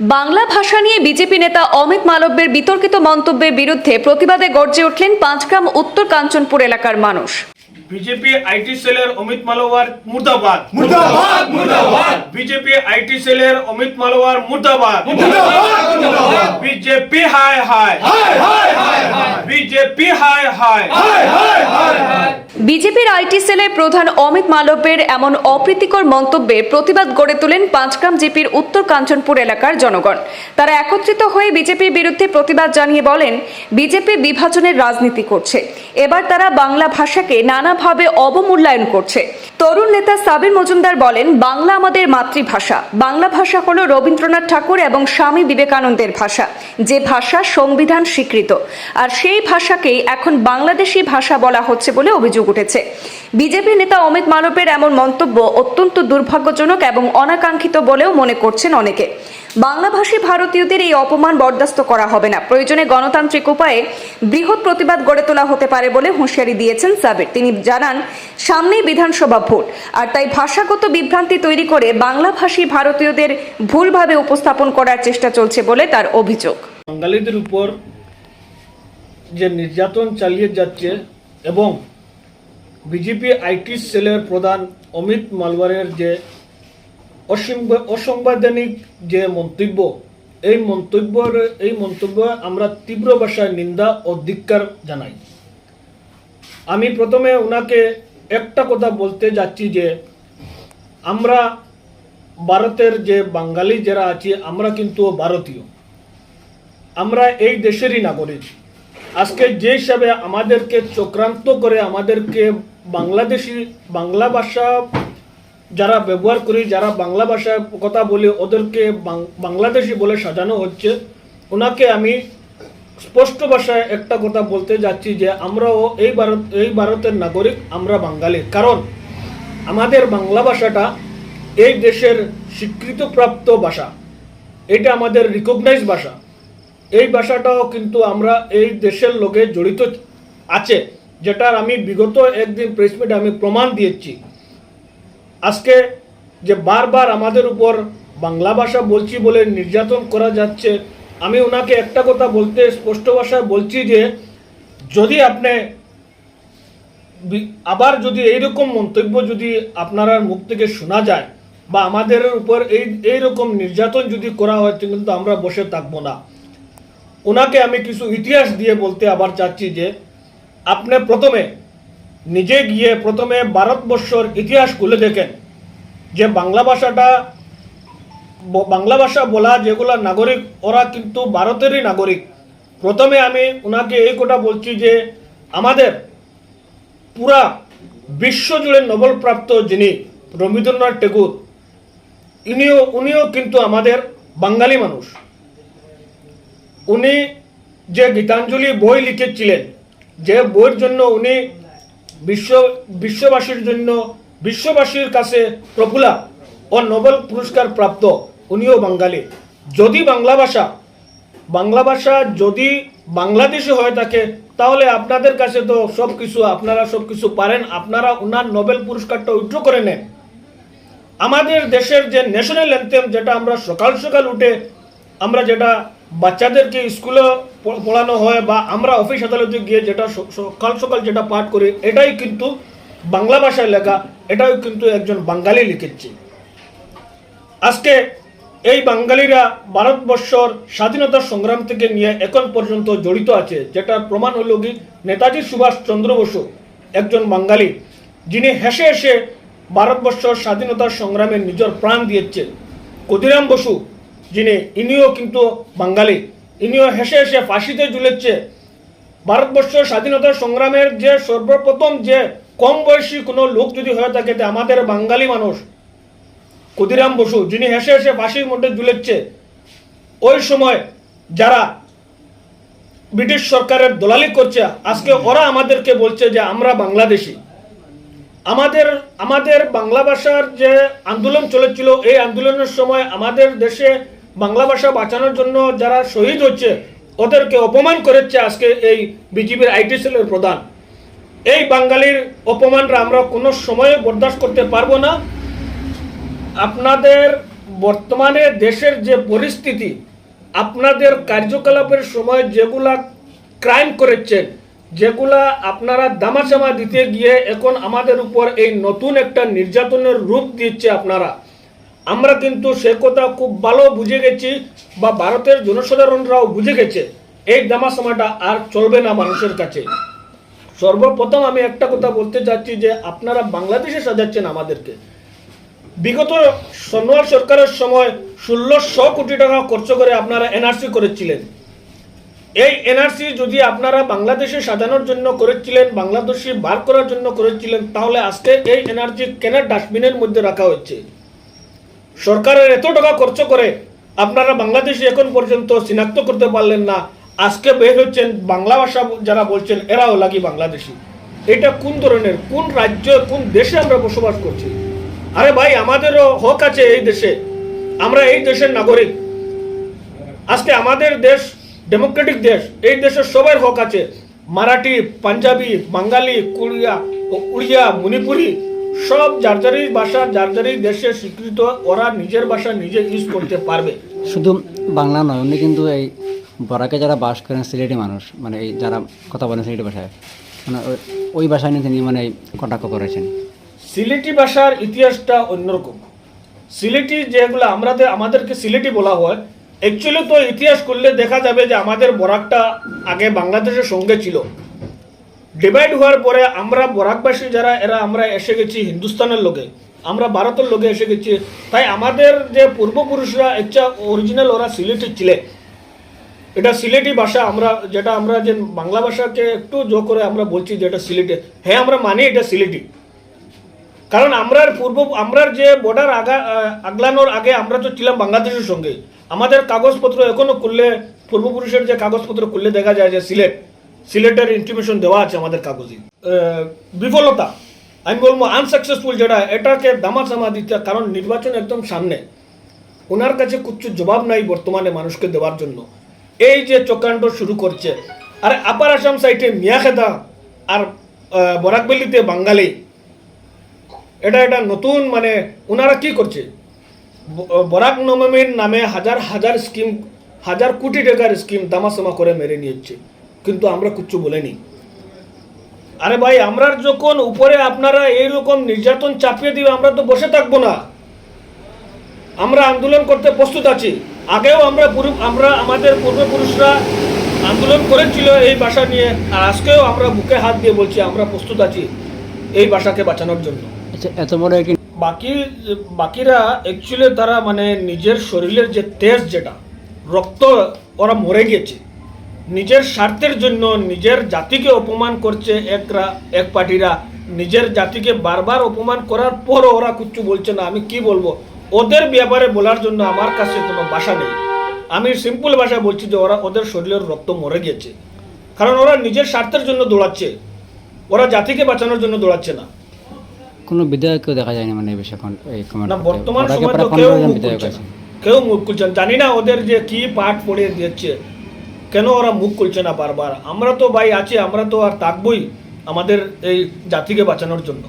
বাংলা ভাষা নিয়ে বিজেপি নেতা অমিত মালব্যের বিতর্কিত মন্তব্যের বিরুদ্ধে প্রতিবাদে গর্জে উঠলেন পাঁচগ্রাম উত্তর কাঞ্চনপুর এলাকার মানুষ। বিজেপি আইটি সেলের অমিত মালোয়ার মুর্দাবাদ। মুর্দাবাদ মুর্দাবাদ। বিজেপি আইটি সেলের অমিত মালোয়ার মুর্দাবাদ। মুর্দাবাদ মুর্দাবাদ। বিজেপি হায় হায় হায় হায়। হায় হায়। বিজেপি হায় হায়। হায় হায় হায় হায়। বিজেপির আইটি সেলের প্রধান অমিত মালবের এমন অপ্রীতিকর মন্তব্যের প্রতিবাদ গড়ে তোলেন পাঁচগ্রাম জিপির উত্তর কাঞ্চনপুর এলাকার জনগণ। তারা একত্রিত হয়ে বিজেপির বিরুদ্ধে প্রতিবাদ জানিয়ে বলেন বিজেপি বিভাজনের রাজনীতি করছে। এবার তারা বাংলা ভাষাকে নানাভাবে অবমূল্যায়ন করছে। তরুণ নেতা সাবির মজুমদার বলেন, বাংলা আমাদের মাতৃভাষা। বাংলা ভাষা হল রবীন্দ্রনাথ ঠাকুর এবং স্বামী বিবেকানন্দের ভাষা, যে ভাষা সংবিধান স্বীকৃত। আর সেই ভাষাকেই এখন বাংলাদেশি ভাষা বলা হচ্ছে বলে অভিযোগ উঠেছে। বিজেপি নেতা অমিত মানবের এমন মন্তব্য অত্যন্ত দুর্ভাগ্যজনক এবং অনাকাঙ্ক্ষিত বলেও মনে করছেন অনেকে। বাংলাভাষী ভারতীয়দের এই অপমান বরদাস্ত করা হবে না। প্রয়োজনে গণতান্ত্রিক উপায়ে বৃহৎ প্রতিবাদ গড়ে তোলা হতে পারে বলে হুঁশিয়ারি দিয়েছেন সাবির তিনি জানান, সামনেই বিধানসভা ভোট। আর তাই ভাষাগত বিভ্রান্তি তৈরি করে বাংলাভাষী ভারতীয়দের ভুলভাবে উপস্থাপন করার চেষ্টা চলছে বলে তার অভিযোগ। বাঙালিদের উপর যে নির্যাতন চালিয়ে যাচ্ছে এবং বিজেপি আইটি সেলের প্রধান অমিত মালওয়ারের যে অসাংবিধানিক যে মন্তব্য, এই মন্তব্যের, এই মন্তব্য আমরা তীব্র ভাষায় নিন্দা ও ধিক্কার জানাই। আমি প্রথমে ওনাকে একটা কথা বলতে যাচ্ছি যে, আমরা ভারতের যে বাঙালি যারা আছি, আমরা কিন্তু ভারতীয়। আমরা এই দেশেরই নাগরিক। আজকে যে হিসাবে আমাদেরকে চক্রান্ত করে আমাদেরকে বাংলাদেশি, বাংলা ভাষা যারা ব্যবহার করি, যারা বাংলা ভাষায় কথা বলি, ওদেরকে বাংলাদেশি বলে সাজানো হচ্ছে। ওনাকে আমি স্পষ্ট ভাষায় একটা কথা বলতে যাচ্ছি যে, আমরাও এই ভারত, এই ভারতের নাগরিক, আমরা বাঙালি। কারণ, আমাদের বাংলা ভাষাটা এই দেশের স্বীকৃতপ্রাপ্ত ভাষা। এটা আমাদের রিকগনাইজ ভাষা। এই ভাষাটাও কিন্তু আমরা এই দেশের লোকে জড়িত আছে, যেটার আমি বিগত একদিন প্রেস মিটে আমি প্রমাণ দিয়েছি। আজকে যে বারবার আমাদের উপর বাংলা ভাষা বলছি বলে নির্যাতন করা যাচ্ছে, আমি ওনাকে একটা কথা বলতে, স্পষ্ট ভাষায় বলছি যে, যদি আপনি আবার যদি এইরকম মন্তব্য যদি আপনার মুখ থেকে শোনা যায় বা আমাদের উপর এই, এইরকম নির্যাতন যদি করা হয় কিন্তু আমরা বসে থাকব না। ওনাকে আমি কিছু ইতিহাস দিয়ে বলতে আবার চাচ্ছি যে, আপনি প্রথমে নিজে গিয়ে প্রথমে ভারতবর্ষর ইতিহাস খুলে দেখেন। যে বাংলা ভাষাটা বাংলা ভাষা বলা যেগুলা নাগরিক, ওরা কিন্তু ভারতেরই নাগরিক। প্রথমে আমি ওনাকে এই কথা বলছি যে, আমাদের পুরা বিশ্বজুড়ে নোবেল প্রাপ্ত যিনি রবীন্দ্রনাথ ঠাকুর, ইনিও, উনিও কিন্তু আমাদের বাঙালি মানুষ। উনি যে গীতাঞ্জলি বই লিখেছিলেন, যে বইয়ের জন্য উনি বিশ্ব, বিশ্ববাসীর জন্য, বিশ্ববাসীর কাছে প্রফুলা ও নোবেল পুরস্কার প্রাপ্ত উনিও বাঙালি। যদি বাংলা ভাষা বাংলা ভাষা যদি বাংলাদেশে হয়ে থাকে, তাহলে আপনাদের কাছে তো সব কিছু আপনারা সব কিছু পারেন, আপনারা উনার নোবেল পুরস্কারটা উইথড্র করে নেন। আমাদের দেশের যে ন্যাশনাল অ্যান্থেম যেটা আমরা সকাল সকাল উঠে, আমরা যেটা বাচ্চাদেরকে স্কুলে পড়ানো হয় বা আমরা অফিস আদালতে গিয়ে যেটা সকাল সকাল যেটা পাঠ করি, এটাই কিন্তু বাংলা ভাষায় লেখা, এটাও কিন্তু একজন বাঙালি লিখেছে। আজকে এই বাঙালিরা ভারতবর্ষর স্বাধীনতা সংগ্রাম থেকে নিয়ে এখন পর্যন্ত জড়িত আছে, যেটার প্রমাণ হল কি, নেতাজি সুভাষ চন্দ্র বসু একজন বাঙালি, যিনি হেসে হেসে ভারতবর্ষর স্বাধীনতা সংগ্রামে নিজের প্রাণ দিয়েছে ক্ষুদিরাম বসু, যিনি ইনিও কিন্তু বাঙালি। ইনিও হেসে হেসে ফাঁসিতে ঝুলেছে। ভারতবর্ষের স্বাধীনতা সংগ্রামের যে সর্বপ্রথম যে কম বয়সী কোনো লোক যদি হয়ে থাকে, তে আমাদের বাঙালি মানুষ, ক্ষুদিরাম বসু, যিনি হেসে হেসে ফাঁসির মধ্যে ঝুলেছে, ওই সময় যারা ব্রিটিশ সরকারের দলালি করছে, আজকে ওরা আমাদেরকে বলছে যে আমরা বাংলাদেশি। আমাদের আমাদের বাংলা ভাষার যে আন্দোলন চলেছিল, এই আন্দোলনের সময় আমাদের দেশে বাংলা ভাষা বাঁচানোর জন্য যারা শহীদ হচ্ছে, ওদেরকে অপমান করেছে আজকে এই বিজেপির আইটি সেলের প্রধান। এই বাঙালির অপমানরা আমরা কোনো সময়ে বরদাস্ত করতে পারব না। আপনাদের বর্তমানে দেশের যে পরিস্থিতি, আপনাদের কার্যকলাপের সময় যেগুলা ক্রাইম করেছেন যেগুলা আপনারা দামাচামা দিতে গিয়ে এখন আমাদের উপর এই নতুন একটা নির্যাতনের রূপ দিচ্ছে আপনারা। আমরা কিন্তু সে কথা খুব ভালো বুঝে গেছি বা ভারতের জনসাধারণরাও বুঝে গেছে। এই দামাচামাটা আর চলবে না মানুষের কাছে। সর্বপ্রথম আমি একটা কথা বলতে চাচ্ছি যে আপনারা বাংলাদেশে সাজাচ্ছেন আমাদেরকে। বিগত সোনোয়াল সরকারের সময় ষোলোশো কোটি টাকা খরচ করে আপনারা এনআরসি করেছিলেন। এই এনআরসি যদি আপনারা বাংলাদেশে সাজানোর জন্য করেছিলেন, বাংলাদেশি বার করার জন্য করেছিলেন, তাহলে আজকে এই এনআরসি কেনার ডাস্টবিনের মধ্যে রাখা হচ্ছে? সরকারের এত টাকা খরচ করে আপনারা বাংলাদেশে এখন পর্যন্ত শনাক্ত করতে পারলেন না। আজকে বের হচ্ছেন বাংলা ভাষা যারা বলছেন, এরাও লাগি বাংলাদেশি। এটা কোন ধরনের, কোন রাজ্য, কোন দেশে আমরা বসবাস করছি? আরে ভাই, আমাদেরও হক আছে এই দেশে। আমরা এই দেশের নাগরিক। আজকে আমাদের দেশ ডেমোক্রেটিক দেশ, এই দেশের সবার হক আছে। মারাঠি, পাঞ্জাবি, বাঙালি, কুড়িয়া, উড়িয়া, মণিপুরি সব যার যারই ভাষা যার যারই দেশে স্বীকৃত ওরা নিজের ভাষা নিজে ইউজ করতে পারবে। শুধু বাংলা নয় উনি কিন্তু এই বরাকে যারা বাস করেন সিলেটি মানুষ মানে এই যারা কথা বলেন সিলেটি ভাষায় মানে ওই- ওই ভাষায় নিয়ে তিনি মানে কটাক্ষ করেছেন। সিলেটি ভাষার ইতিহাসটা অন্যরকম। সিলেটি যেগুলো আমাদের আমাদেরকে সিলেটি বলা হয় অ্যাকচুয়ালি তো ইতিহাস করলে দেখা যাবে যে আমাদের বরাকটা আগে বাংলাদেশের সঙ্গে ছিল। ডিভাইড হওয়ার পরে আমরা বরাকবাসী যারা, এরা আমরা এসে গেছি হিন্দুস্তানের লোকে। আমরা ভারতের লোকে এসে গেছি। তাই আমাদের যে পূর্বপুরুষরা, একটা অরিজিনাল ওরা সিলেটি ছিলেন এটা সিলেটি ভাষা, আমরা যেটা আমরা যে বাংলা ভাষাকে একটু জো করে আমরা বলছি যে এটা সিলেটি। হ্যাঁ আমরা মানি এটা সিলেটি। কারণ আমরার পূর্ব আমরার যে বর্ডার আগা আগলানোর আগে আমরা তো ছিলাম বাংলাদেশের সঙ্গে। আমাদের কাগজপত্র এখনও করলে পূর্বপুরুষের যে কাগজপত্র করলে দেখা যায় যে সিলেট। সিলেটের ইনফরমেশন দেওয়া আছে আমাদের কাগজে। বিফলতা। আমি বলব আনসাকসেসফুল যেটা এটাকে দামাচামা দিতে, কারণ নির্বাচন একদম সামনে। ওনার কাছে কিচ্ছু জবাব নাই বর্তমানে মানুষকে দেওয়ার জন্য। এই যে চক্রান্ত শুরু করছে, আর আপার আসাম সাইটে মিয়াখেদা আর বরাকবেলিতে বাঙালি, এটা এটা নতুন মানে ওনারা কি করছে? বরাক নবমীর নামে হাজার হাজার স্কিম হাজার কোটি টাকার স্কিম দামাসামা করে মেরে নিয়েছে। কিন্তু আমরা কিচ্ছু বলেনি। আরে ভাই আমরা যখন উপরে আপনারা এইরকম নির্যাতন চাপিয়ে দিবে আমরা তো বসে থাকব না। আমরা আন্দোলন করতে প্রস্তুত আছি। আগেও আমরা আমরা আমাদের পূর্বপুরুষরা আন্দোলন করেছিল এই ভাষা নিয়ে আর আজকেও আমরা বুকে হাত দিয়ে বলছি আমরা প্রস্তুত আছি এই ভাষাকে বাঁচানোর জন্য। আচ্ছা এত বড় বাকি বাকিরা অ্যাকচুয়ালি তারা মানে নিজের শরীরের যে তেজ যেটা রক্ত ওরা মরে গেছে নিজের স্বার্থের জন্য নিজের জাতিকে অপমান করছে একরা এক পার্টিরা। নিজের জাতিকে বারবার অপমান করার পরও ওরা কিচ্ছু বলছে না। আমি কি বলব? ওদের ব্যাপারে বলার জন্য আমার কাছে কোনো ভাষা নেই। আমি সিম্পল ভাষায় বলছি যে ওরা ওদের শরীরের রক্ত মরে গেছে। কারণ ওরা নিজের স্বার্থের জন্য দৌড়াচ্ছে। ওরা জাতিকে বাঁচানোর জন্য দৌড়াচ্ছে না। কোনো বিধায়ককেও দেখা যায়নি মানে এই বিষয়ে না বর্তমান সময় তো কেউ। কেউ মুখ খুলছে না। জানি না ওদের যে কি পাঠ পড়ে দিচ্ছে কেন ওরা মুখ খুলছে না বারবার? আমরা তো ভাই আছি, আমরা তো আর থাকবই আমাদের এই জাতিকে বাঁচানোর জন্য।